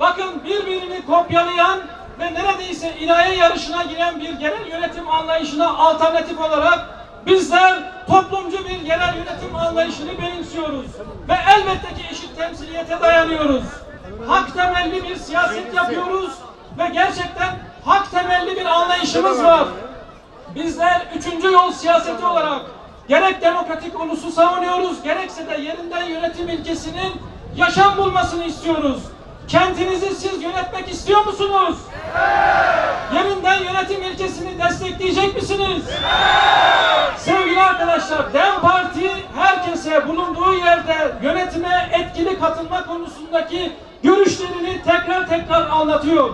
Bakın birbirini kopyalayan ve neredeyse ilahi yarışına giren bir genel yönetim anlayışına alternatif olarak bizler toplumcu bir genel yönetim anlayışını benimsiyoruz. Ve elbette ki eşit temsiliyete dayanıyoruz. Hak temelli bir siyaset yapıyoruz ve gerçekten hak temelli bir anlayışımız var. Bizler üçüncü yol siyaseti olarak gerek demokratik ulusu savunuyoruz, gerekse de yerinden yönetim ilkesinin yaşam bulmasını istiyoruz. Kentinizi siz yönetmek istiyor musunuz? Yerinden yönetim ilkesini destekleyecek misiniz? Sevgili konusundaki görüşlerini tekrar tekrar anlatıyor.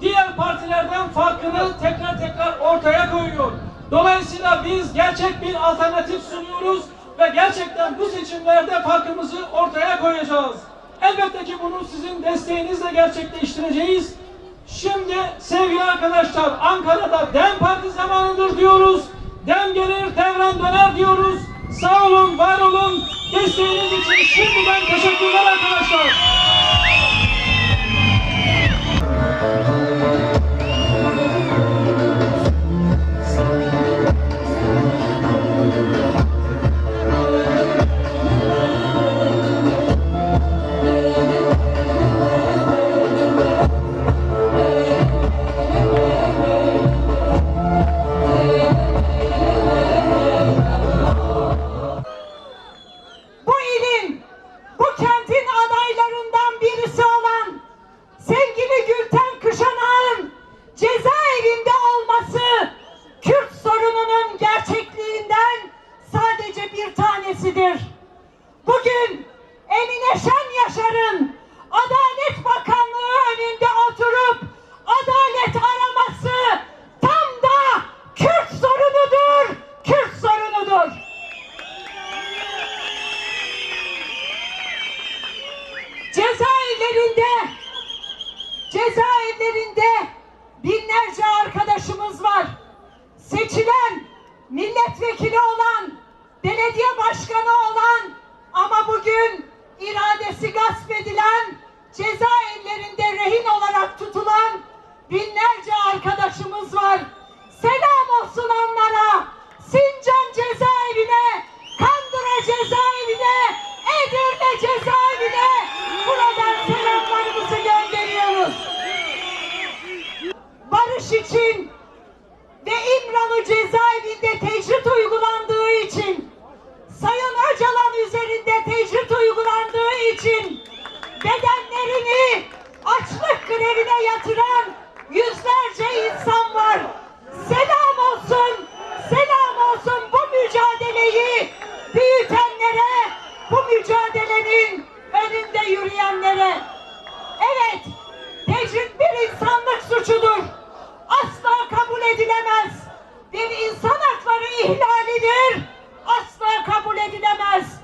Diğer partilerden farkını tekrar tekrar ortaya koyuyor. Dolayısıyla biz gerçek bir alternatif sunuyoruz ve gerçekten bu seçimlerde farkımızı ortaya koyacağız. Elbette ki bunu sizin desteğinizle gerçekleştireceğiz. Şimdi sevgili arkadaşlar Ankara'da DEM Parti zamanıdır diyoruz. Dem gelir devran döner diyoruz. Sağ olun, var olun. Desteğiniz için şimdiden teşekkürler arkadaşlar. Cezaevlerinde binlerce arkadaşımız var. Seçilen milletvekili olan, belediye başkanı olan ama bugün iradesi gasp edilen, cezaevlerinde rehin olarak tutulan binlerce arkadaşımız var. Selam olsun onlara. Sincan cezaevine, Kandıra cezaevine, Edirne cezaevine buradan selamlarımızı gönderiyoruz. Barış için ve İmralı cezaevinde tecrit uygulandığı için Sayın Öcalan üzerinde tecrit uygulandığı için bedenlerini açlık grevine yatıran yüzlerce insan var. Selam olsun, selam olsun bu mücadeleyi büyütenlere, bu mücadelenin önünde yürüyenlere. Evet, tecrit bir insanlık suçudur. Asla kabul edilemez. Bir insan hakları ihlalidir. Asla kabul edilemez.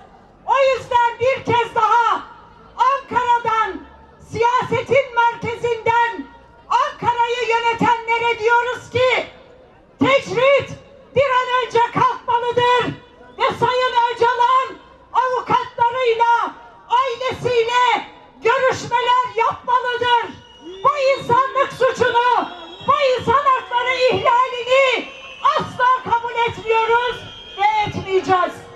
O yüzden bir kez daha Ankara'dan, siyasetin merkezinden Ankara'yı yönetenlere diyoruz ki tecrit bir an önce kalkmalıdır ve Sayın Öcalan avukatlarıyla, ailesiyle görüşmeler yapmalıdır. Bu insanlık suçunu, bu insan hakları ihlalini asla kabul etmiyoruz ve etmeyeceğiz.